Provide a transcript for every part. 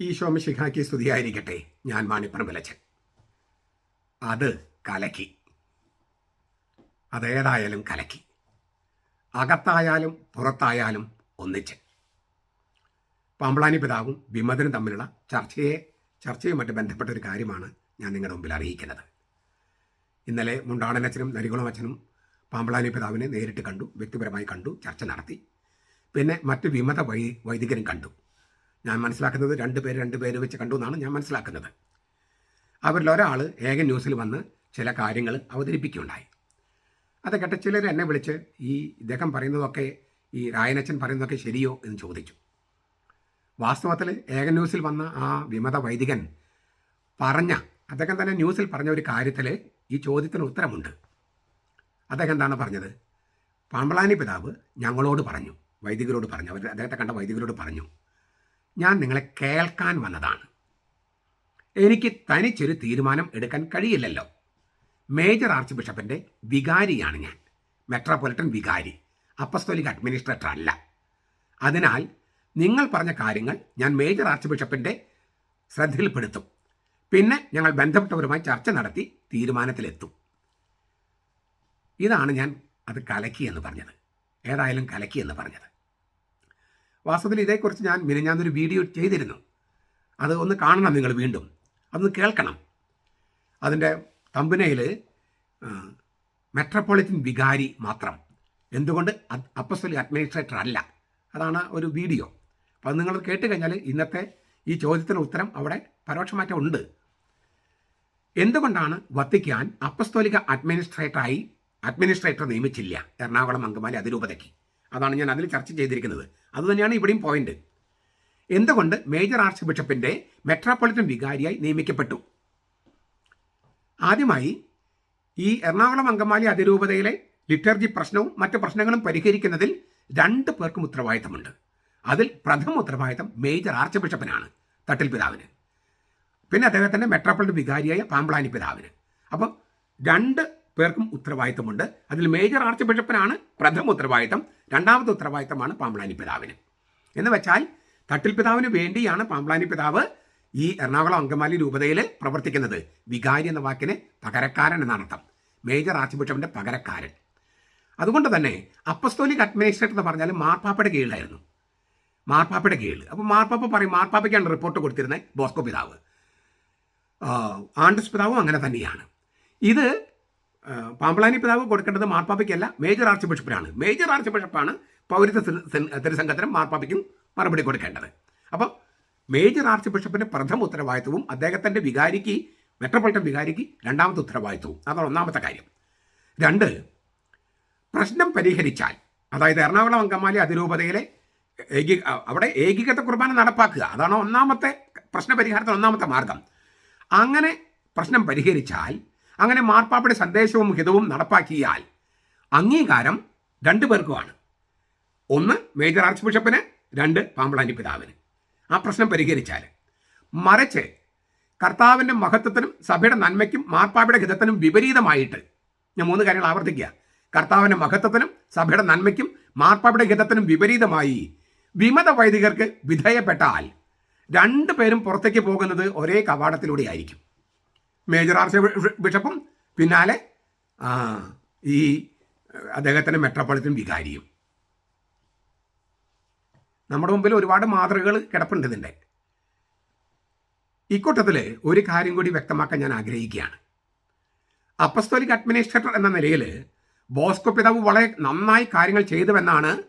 ഈശോമിശിഹാക്കി സ്തുതിയായിരിക്കട്ടെ. ഞാൻ മാണിപ്പുറം വിലച്ചൻ അത് കലക്കി. അതേതായാലും കലക്കി. അകത്തായാലും പുറത്തായാലും ഒന്നിച്ച്. പാമ്പളാനി പിതാവും വിമതനും തമ്മിലുള്ള ചർച്ചയെ ചർച്ചയുമായിട്ട് ബന്ധപ്പെട്ട ഒരു കാര്യമാണ് ഞാൻ നിങ്ങളുടെ മുമ്പിൽ അറിയിക്കുന്നത്. ഇന്നലെ മുണ്ടാടനച്ഛനും നരികുളം അച്ഛനും പാമ്പളാനി പിതാവിനെ നേരിട്ട് കണ്ടു വ്യക്തിപരമായി കണ്ടു ചർച്ച നടത്തി. പിന്നെ മറ്റ് വിമത വൈ വൈദികരും കണ്ടു. ഞാൻ മനസ്സിലാക്കുന്നത് രണ്ട് പേര് രണ്ട് പേര് വെച്ച് കണ്ടു എന്നാണ് ഞാൻ മനസ്സിലാക്കുന്നത്. അവരിൽ ഒരാൾ ഏക ന്യൂസിൽ വന്ന് ചില കാര്യങ്ങൾ അവതരിപ്പിക്കുകയുണ്ടായി. അത് കേട്ട ചിലർ എന്നെ വിളിച്ച് ഈ ഇദ്ദേഹം പറയുന്നതൊക്കെ ഈ രായനച്ചൻ പറയുന്നതൊക്കെ ശരിയോ എന്ന് ചോദിച്ചു. വാസ്തവത്തിൽ ഏക ന്യൂസിൽ വന്ന ആ വിമത വൈദികൻ പറഞ്ഞ അദ്ദേഹം തന്നെ ന്യൂസിൽ പറഞ്ഞ ഒരു കാര്യത്തിൽ ഈ ചോദ്യത്തിന് ഉത്തരമുണ്ട്. അദ്ദേഹം എന്താണ് പറഞ്ഞത്? പാമ്പളാനി പിതാവ് ഞങ്ങളോട് പറഞ്ഞു വൈദികരോട് പറഞ്ഞു അവർ അദ്ദേഹത്തെ കണ്ട വൈദികരോട് പറഞ്ഞു. ഞാൻ നിങ്ങളെ കേൾക്കാൻ വന്നതാണ്. എനിക്ക് തനിച്ചൊരു തീരുമാനം എടുക്കാൻ കഴിയില്ലല്ലോ. മേജർ ആർച്ച് ബിഷപ്പിന്റെ വികാരിയാണ് ഞാൻ. മെട്രോപൊളിറ്റൻ വികാരി അപ്പസ്തോലിക് അഡ്മിനിസ്ട്രേറ്റർ അല്ല. അതിനാൽ നിങ്ങൾ പറഞ്ഞ കാര്യങ്ങൾ ഞാൻ മേജർ ആർച്ച് ബിഷപ്പിന്റെ ശ്രദ്ധയിൽപ്പെടുത്തും. പിന്നെ ഞങ്ങൾ ബന്ധപ്പെട്ടവരുമായി ചർച്ച നടത്തി തീരുമാനത്തിലെത്തും. ഇതാണ് ഞാൻ അത് കലക്കി എന്ന് പറഞ്ഞത്. ഏതായാലും കലക്കി എന്ന് പറഞ്ഞത്. വാസ്തവത്തിൽ ഇതേക്കുറിച്ച് ഞാൻ മിനിഞ്ഞാന്നൊരു വീഡിയോ ചെയ്തിരുന്നു. അത് ഒന്ന് കാണണം നിങ്ങൾ വീണ്ടും. അതൊന്ന് കേൾക്കണം. അതിന്റെ തമ്പനയിൽ മെട്രോപൊളിറ്റൻ വികാരി മാത്രം. എന്തുകൊണ്ട്? അപ്പസ്വലി അഡ്മിനിസ്ട്രേറ്റർ അല്ല. അതാണ് ഒരു വീഡിയോ. അപ്പോൾ അത് നിങ്ങൾ കേട്ട് കഴിഞ്ഞാൽ ഇന്നത്തെ ഈ ചോദ്യത്തിന് ഉത്തരം അവിടെ പരോക്ഷമാറ്റം ഉണ്ട്. എന്തുകൊണ്ടാണ് വത്തിക്കാൻ അപ്പസ്തോലിക അഡ്മിനിസ്ട്രേറ്ററായി അഡ്മിനിസ്ട്രേറ്റർ നിയമിച്ചില്ല? എറണാകുളം അങ്കമാലി അതിരൂപതയ്ക്ക്. അതാണ് ഞാൻ അതിൽ ചർച്ച ചെയ്തിരിക്കുന്നത്. അതുതന്നെയാണ് ഇവിടെയും പോയിന്റ് എന്തുകൊണ്ട് മേജർ ആർച്ച് ബിഷപ്പിന്റെ മെട്രോപൊളിറ്റൻ വികാരിയായി നിയമിക്കപ്പെട്ടു? ആദ്യമായി ഈ എറണാകുളം അങ്കമാലി അതിരൂപതയിലെ ലിറ്റർജി പ്രശ്നവും മറ്റു പ്രശ്നങ്ങളും പരിഹരിക്കുന്നതിൽ രണ്ട് പേർക്കും ഉത്തരവാദിത്തമുണ്ട്. അതിൽ പ്രഥമ ഉത്തരവാദിത്തം മേജർ ആർച്ച് ബിഷപ്പിനാണ് തട്ടിൽ പിതാവിന്. പിന്നെ അദ്ദേഹത്തിന്റെ മെട്രോപൊളിറ്റൻ വികാരിയായ പാമ്പ്ലാനി പിതാവിന്. അപ്പം രണ്ട് പേർക്കും ഉത്തരവാദിത്തമുണ്ട്. അതിൽ മേജർ ആർച്ച് ബിഷപ്പിനാണ് പ്രഥമ ഉത്തരവാദിത്തം. രണ്ടാമത്തെ ഉത്തരവാദിത്തമാണ് പാമ്പളാനി പിതാവിന്. എന്ന് വെച്ചാൽ തട്ടിൽ പിതാവിന് വേണ്ടിയാണ് പാമ്പളാനി പിതാവ് ഈ എറണാകുളം അങ്കമാലി രൂപതയിൽ പ്രവർത്തിക്കുന്നത്. വികാരി എന്ന വാക്കിന് പകരക്കാരൻ എന്നാണ് അർത്ഥം. മേജർ ആർച്ച് ബിഷപ്പിന്റെ പകരക്കാരൻ. അതുകൊണ്ട് തന്നെ അപ്പസ്തോലിക് അഡ്മിനിസ്ട്രേറ്റർ എന്ന് പറഞ്ഞാൽ മാർപ്പാപ്പയുടെ കീഴിലായിരുന്നു. മാർപ്പാപ്പയുടെ കീഴിൽ. അപ്പോൾ മാർപ്പാപ്പ പറയും മാർപ്പാപ്പയ്ക്കാണ് റിപ്പോർട്ട് കൊടുത്തിരുന്നത് ബോസ്കോ പിതാവ്. ആണ്ടസ് പിതാവും അങ്ങനെ തന്നെയാണ്. ഇത് പാമ്പളാനി പിതാവ് കൊടുക്കേണ്ടത് മാർപ്പാപ്പയ്ക്കല്ല മേജർ ആർച്ച് ബിഷപ്പിനാണ്. മേജർ ആർച്ച് ബിഷപ്പാണ് പൗരത്വ തിരുസംഘത്തിനും മാർപ്പാപ്പയ്ക്കും മറുപടി കൊടുക്കേണ്ടത്. അപ്പം മേജർ ആർച്ച് ബിഷപ്പിന്റെ പ്രഥമ ഉത്തരവാദിത്വവും അദ്ദേഹത്തിന്റെ വികാരിക്ക് മെട്രോപൊളിറ്റൻ വികാരിക്ക് രണ്ടാമത്തെ ഉത്തരവാദിത്വവും. അതാണ് ഒന്നാമത്തെ കാര്യം. രണ്ട് പ്രശ്നം പരിഹരിച്ചാൽ അതായത് എറണാകുളം അങ്കമാലി അതിരൂപതയിലെ ഏകീ അവിടെ ഏകീകൃത കുർബാന നടപ്പാക്കുക. അതാണ് ഒന്നാമത്തെ പ്രശ്ന പരിഹാരത്തിന് ഒന്നാമത്തെ മാർഗം. അങ്ങനെ പ്രശ്നം പരിഹരിച്ചാൽ അങ്ങനെ മാർപ്പാപ്പയുടെ സന്ദേശവും ഹിതവും നടപ്പാക്കിയാൽ അംഗീകാരം രണ്ടു പേർക്കുമാണ്. ഒന്ന് മേജർ ആർച്ച് ബിഷപ്പിന് രണ്ട് പാമ്പളാനി പിതാവിന്. ആ പ്രശ്നം പരിഹരിച്ചാൽ മറിച്ച് കർത്താവിന്റെ മഹത്വത്തിനും സഭയുടെ നന്മയ്ക്കും മാർപ്പാപ്പയുടെ ഹിതത്തിനും വിപരീതമായിട്ട് ഞാൻ മൂന്ന് കാര്യങ്ങൾ ആവർത്തിക്കുക. കർത്താവിന്റെ മഹത്വത്തിനും സഭയുടെ നന്മയ്ക്കും മാർപ്പാപ്പയുടെ ഹിതത്തിനും വിപരീതമായി വിമത വൈദികർക്ക് വിധേയപ്പെട്ടാൽ രണ്ടു പേരും പുറത്തേക്ക് പോകുന്നത് ഒരേ കവാടത്തിലൂടെ ആയിരിക്കും. മേജർ ആർച്ച് ബിഷപ്പും പിന്നാലെ ഈ അദ്ദേഹത്തിന്റെ മെട്രോപൊളിറ്റൻ വികാരിയും. നമ്മുടെ മുമ്പിൽ ഒരുപാട് മാതൃകകൾ കിടപ്പുണ്ട് ഇതിന്റെ ഇക്കൂട്ടത്തിൽ ഒരു കാര്യം കൂടി വ്യക്തമാക്കാൻ ഞാൻ ആഗ്രഹിക്കുകയാണ്. അപ്പസ്തോലിക് അഡ്മിനിസ്ട്രേറ്റർ എന്ന നിലയിൽ ബോസ്കോ പിതാവ് വളരെ നന്നായി കാര്യങ്ങൾ ചെയ്തുവെന്നാണ്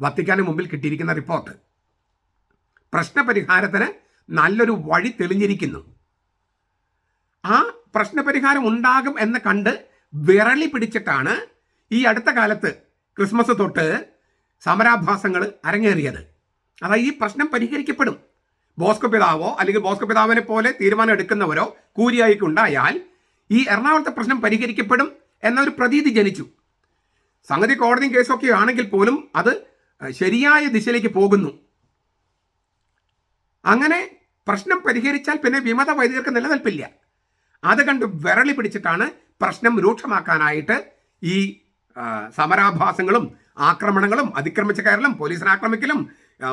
വത്തിക്കാന് മുമ്പിൽ കിട്ടിയിരിക്കുന്ന റിപ്പോർട്ട്. പ്രശ്നപരിഹാരത്തിന് നല്ലൊരു വഴി തെളിഞ്ഞിരിക്കുന്നു. ആ പ്രശ്നപരിഹാരം ഉണ്ടാകും എന്ന് കണ്ട് വിരളി പിടിച്ചിട്ടാണ് ഈ അടുത്ത കാലത്ത് ക്രിസ്മസ് തൊട്ട് സമരാഭാസങ്ങൾ അരങ്ങേറിയത്. അതായത് ഈ പ്രശ്നം പരിഹരിക്കപ്പെടും. ബോസ്കോ പിതാവോ അല്ലെങ്കിൽ ബോസ്കോ പിതാവിനെ പോലെ തീരുമാനം എടുക്കുന്നവരോ കൂലിയായിക്കുണ്ടായാൽ ഈ എറണാകുളത്തെ പ്രശ്നം പരിഹരിക്കപ്പെടും എന്നൊരു പ്രതീതി ജനിച്ചു. സംഗതി കോടതിയും കേസൊക്കെ ആണെങ്കിൽ പോലും അത് ശരിയായ ദിശയിലേക്ക് പോകുന്നു. അങ്ങനെ പ്രശ്നം പരിഹരിച്ചാൽ പിന്നെ വിമത വൈദികർക്ക് നിലനിൽപ്പില്ല. അത് കണ്ട് വിരളി പിടിച്ചിട്ടാണ് പ്രശ്നം രൂക്ഷമാക്കാനായിട്ട് ഈ സമരാഭാസങ്ങളും ആക്രമണങ്ങളും അതിക്രമിച്ച കയറലും പോലീസിനെ ആക്രമിക്കലും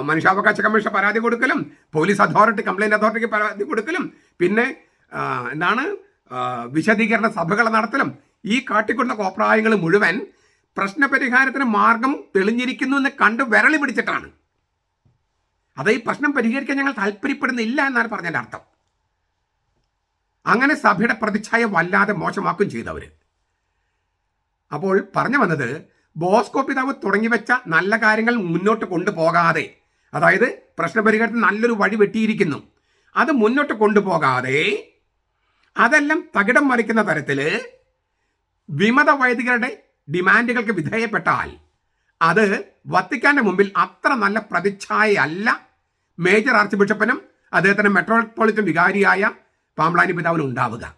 മനുഷ്യാവകാശ കമ്മീഷൻ പരാതി കൊടുക്കലും പോലീസ് അതോറിറ്റി കംപ്ലൈന്റ് അതോറിറ്റിക്ക് പരാതി കൊടുക്കലും പിന്നെ എന്താണ് വിശദീകരണ സഭകൾ നടത്തലും ഈ കാട്ടിക്കൊണ്ട കോപ്രായങ്ങൾ മുഴുവൻ പ്രശ്നപരിഹാരത്തിന് മാർഗം തെളിഞ്ഞിരിക്കുന്നു എന്ന് കണ്ട് വിരളി പിടിച്ചിട്ടാണ്. അത് ഈ പ്രശ്നം പരിഹരിക്കാൻ ഞങ്ങൾ താല്പര്യപ്പെടുന്നില്ല എന്നാണ് പറഞ്ഞതിന്റെ അർത്ഥം. അങ്ങനെ സഭയുടെ പ്രതിച്ഛായ വല്ലാതെ മോശമാക്കും ചെയ്തവർ അപ്പോൾ പറഞ്ഞു വന്നത് ബോസ്കോ പിതാവ് തുടങ്ങി വെച്ച നല്ല കാര്യങ്ങൾ മുന്നോട്ട് കൊണ്ടുപോകാതെ അതായത് പ്രശ്നപരിഹാരത്തിന് നല്ലൊരു വഴി വെട്ടിയിരിക്കുന്നു. അത് മുന്നോട്ട് കൊണ്ടുപോകാതെ അതെല്ലാം തകിടം മറിക്കുന്ന തരത്തിൽ വിമത വൈദികരുടെ ഡിമാൻഡുകൾക്ക് വിധേയപ്പെട്ടാൽ അത് വത്തിക്കാന്റെ മുമ്പിൽ അത്ര നല്ല പ്രതിച്ഛായയല്ല. മേജർ ആർച്ച് ബിഷപ്പിനും അദ്ദേഹത്തിന്റെ മെട്രോപൊളിറ്റൻ വികാരിയായ പാമ്പ്ലാനി പിതാവിന് ഉണ്ടാവുക.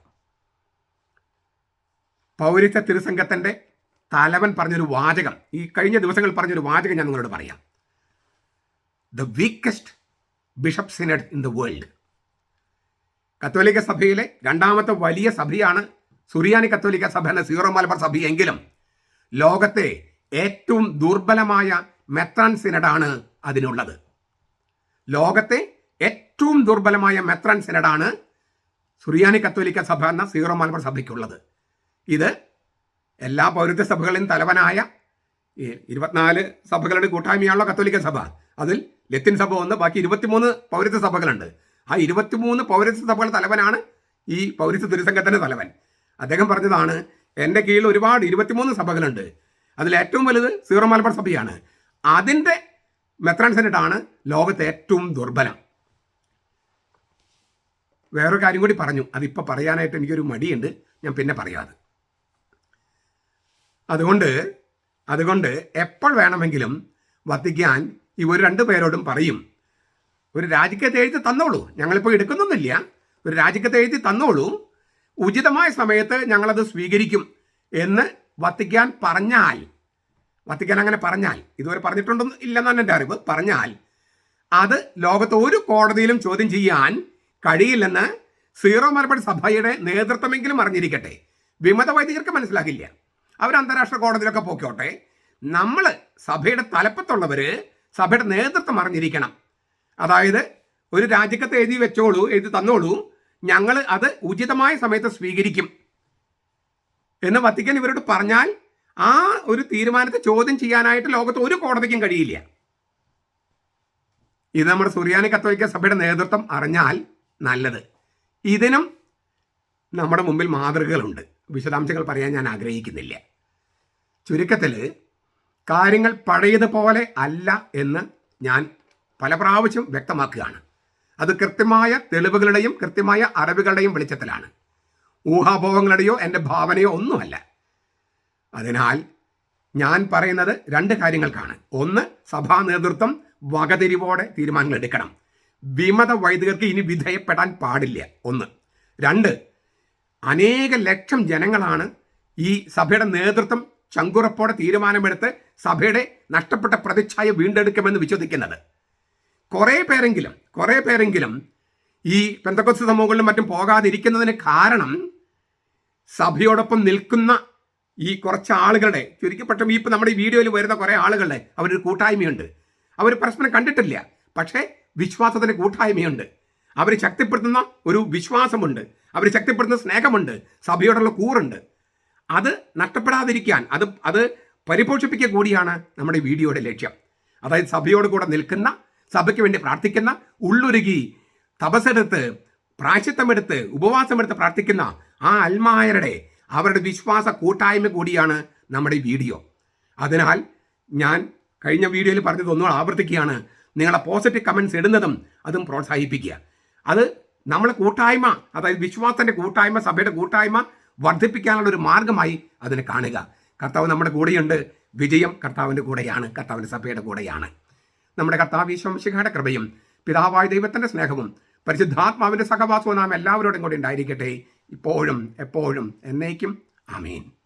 പൗരത്വ തിരുസംഘത്തിന്റെ തലവൻ പറഞ്ഞൊരു വാചകം. ഈ കഴിഞ്ഞ ദിവസങ്ങളിൽ പറഞ്ഞൊരു വാചകം ഞാൻ നിങ്ങളോട് പറയാം. The weakest bishop synod in the world കത്തോലിക്ക സഭയിലെ രണ്ടാമത്തെ വലിയ സഭയാണ് സുറിയാനി കത്തോലിക്ക സഭ എന്ന സീറോ മലബാർ സഭ എങ്കിലും ലോകത്തെ ഏറ്റവും ദുർബലമായ മെത്രാൻ സിനഡാണ് അതിനുള്ളത്. ലോകത്തെ ഏറ്റവും ദുർബലമായ മെത്രാൻ സിനഡാണ് സുറിയാനി കത്തോലിക്ക സഭ എന്ന സീറോ മലബാർ സഭയ്ക്കുള്ളത്. ഇത് എല്ലാ പൗരത്വ സഭകളിലും തലവനായ ഇരുപത്തിനാല് സഭകളുടെ കൂട്ടായ്മയാണല്ലോ കത്തോലിക്ക സഭ. അതിൽ ലത്തിൻ സഭ ഒന്ന് ബാക്കി ഇരുപത്തിമൂന്ന് പൗരത്വ സഭകളുണ്ട്. ആ ഇരുപത്തിമൂന്ന് പൗരത്വ സഭകളുടെ തലവനാണ് ഈ പൗരത്വ തിരുസംഘത്തിന്റെ തലവൻ. അദ്ദേഹം പറഞ്ഞതാണ് എന്റെ കീഴിൽ ഒരുപാട് ഇരുപത്തിമൂന്ന് സഭകളുണ്ട്. അതിൽ ഏറ്റവും വലുത് സീറോ മലബാർ സഭയാണ്. അതിന്റെ മെത്രാൻ സെനറ്റാണ് ലോകത്തെ ഏറ്റവും ദുർബലം. വേറൊരു കാര്യം കൂടി പറഞ്ഞു. അതിപ്പോൾ പറയാനായിട്ട് എനിക്കൊരു മടിയുണ്ട്. ഞാൻ പിന്നെ പറയാതെ അതുകൊണ്ട് അതുകൊണ്ട് എപ്പോൾ വേണമെങ്കിലും വത്തിക്കാൻ ഇവർ രണ്ടു പേരോടും പറയും. ഒരു രാജിക്കത്ത് എഴുതി തന്നോളൂ. ഞങ്ങളിപ്പോൾ എടുക്കുന്നൊന്നുമില്ല. ഒരു രാജിക്കത്ത് എഴുതി തന്നോളൂ. ഉചിതമായ സമയത്ത് ഞങ്ങളത് സ്വീകരിക്കും എന്ന് വത്തിക്കാൻ പറഞ്ഞാൽ വത്തിക്കാൻ അങ്ങനെ പറഞ്ഞാൽ ഇതുവരെ പറഞ്ഞിട്ടുണ്ടെന്ന് ഇല്ലെന്നാണ് എന്റെ അറിവ്. പറഞ്ഞാൽ അത് ലോകത്ത് ഒരു കോടതിയിലും ചോദ്യം ചെയ്യാൻ കഴിയില്ലെന്ന് സീറോ മലബാർ സഭയുടെ നേതൃത്വമെങ്കിലും അറിഞ്ഞിരിക്കട്ടെ. വിമത വൈദികർക്ക് മനസ്സിലാകില്ല. അവർ അന്താരാഷ്ട്ര കോടതിയിലൊക്കെ പോക്കോട്ടെ നമ്മൾ സഭയുടെ തലപ്പത്തുള്ളവർ സഭയുടെ നേതൃത്വം അറിഞ്ഞിരിക്കണം. അതായത് ഒരു രാജിക്കത്ത് എഴുതി വെച്ചോളൂ എഴുതി തന്നോളൂ. ഞങ്ങൾ അത് ഉചിതമായ സമയത്ത് സ്വീകരിക്കും. എന്ന് വത്തിക്കാൻ ഇവരോട് പറഞ്ഞാൽ ആ ഒരു തീരുമാനത്തെ ചോദ്യം ചെയ്യാനായിട്ട് ലോകത്ത് ഒരു കോടതിക്കും കഴിയില്ല. ഇത് നമ്മുടെ സുറിയാനി കത്തോലിക്ക സഭയുടെ നേതൃത്വം അറിഞ്ഞാൽ നല്ലത്. ഇതിനും നമ്മുടെ മുമ്പിൽ മാതൃകകളുണ്ട്. വിശദാംശങ്ങൾ പറയാൻ ഞാൻ ആഗ്രഹിക്കുന്നില്ല. ചുരുക്കത്തിൽ കാര്യങ്ങൾ പഴയതുപോലെ അല്ല എന്ന് ഞാൻ പല പ്രാവശ്യം വ്യക്തമാക്കുകയാണ്. അത് കൃത്യമായ തെളിവുകളുടെയും കൃത്യമായ അറിവുകളുടെയും വെളിച്ചത്തിലാണ്. ഊഹാഭോഗങ്ങളുടെയോ എന്റെ ഭാവനയോ ഒന്നുമല്ല. അതിനാൽ ഞാൻ പറയുന്നത് രണ്ട് കാര്യങ്ങൾക്കാണ്. ഒന്ന് സഭാ നേതൃത്വം വകതിരിവോടെ തീരുമാനങ്ങൾ എടുക്കണം. വിമത വൈദികർക്ക് ഇനി വിധേയപ്പെടാൻ പാടില്ല. ഒന്ന്. രണ്ട്. അനേക ലക്ഷം ജനങ്ങളാണ് ഈ സഭയുടെ നേതൃത്വം ചങ്കുറപ്പോടെ തീരുമാനമെടുത്ത് സഭയുടെ നഷ്ടപ്പെട്ട പ്രതിച്ഛായ വീണ്ടെടുക്കുമെന്ന് വിശ്വസിക്കുന്നത്. കുറേ പേരെങ്കിലും കുറേ പേരെങ്കിലും ഈ പെന്തക്കൊസ് സമൂഹങ്ങളിലും മറ്റും പോകാതിരിക്കുന്നതിന് കാരണം സഭയോടൊപ്പം നിൽക്കുന്ന ഈ കുറച്ച് ആളുകളുടെ ചുരുക്കപ്പെട്ട ഇപ്പം നമ്മുടെ ഈ വീഡിയോയിൽ വരുന്ന കുറേ ആളുകളുടെ അവരൊരു കൂട്ടായ്മയുണ്ട്. അവർ പരസ്പരം കണ്ടിട്ടില്ല. പക്ഷേ വിശ്വാസത്തിന് കൂട്ടായ്മയുണ്ട്. അവർ ശക്തിപ്പെടുത്തുന്ന ഒരു വിശ്വാസമുണ്ട്. അവർ ശക്തിപ്പെടുത്തുന്ന സ്നേഹമുണ്ട്. സഭയോടുള്ള കൂറുണ്ട്. അത് നഷ്ടപ്പെടാതിരിക്കാൻ അത് അത് പരിപോഷിപ്പിക്കുക കൂടിയാണ് നമ്മുടെ വീഡിയോയുടെ ലക്ഷ്യം. അതായത് സഭയോട് കൂടെ നിൽക്കുന്ന സഭയ്ക്ക് വേണ്ടി പ്രാർത്ഥിക്കുന്ന ഉള്ളൊരുകി തപസ്സെടുത്ത് പ്രായശ്ചിത്തമെടുത്ത് ഉപവാസമെടുത്ത് പ്രാർത്ഥിക്കുന്ന ആ അൽമായരുടെ അവരുടെ വിശ്വാസ കൂട്ടായ്മ കൂടിയാണ് നമ്മുടെ വീഡിയോ. അതിനാൽ ഞാൻ കഴിഞ്ഞ വീഡിയോയിൽ പറഞ്ഞത് ഒന്നുകൂടെ ആവർത്തിക്കുകയാണ്. നിങ്ങളെ പോസിറ്റീവ് കമൻസ് ഇടുന്നതും അതും പ്രോത്സാഹിപ്പിക്കുക. അത് നമ്മളെ കൂട്ടായ്മ അതായത് വിശ്വാസത്തിന്റെ കൂട്ടായ്മ സഭയുടെ കൂട്ടായ്മ വർദ്ധിപ്പിക്കാനുള്ള ഒരു മാർഗമായി അതിനെ കാണുക. കർത്താവ് നമ്മുടെ കൂടെയുണ്ട്. വിജയം കർത്താവിന്റെ കൂടെയാണ്. കർത്താവിന്റെ സഭയുടെ കൂടെയാണ്. നമ്മുടെ കർത്താവ് ഈശ്വംശിഖയുടെ കൃപയും പിതാവായ ദൈവത്തിന്റെ സ്നേഹവും പരിശുദ്ധാത്മാവിന്റെ സഹവാസവും നാം എല്ലാവരോടും കൂടി ഉണ്ടായിരിക്കട്ടെ. ഇപ്പോഴും എപ്പോഴും എന്നേക്കും. ആമീൻ.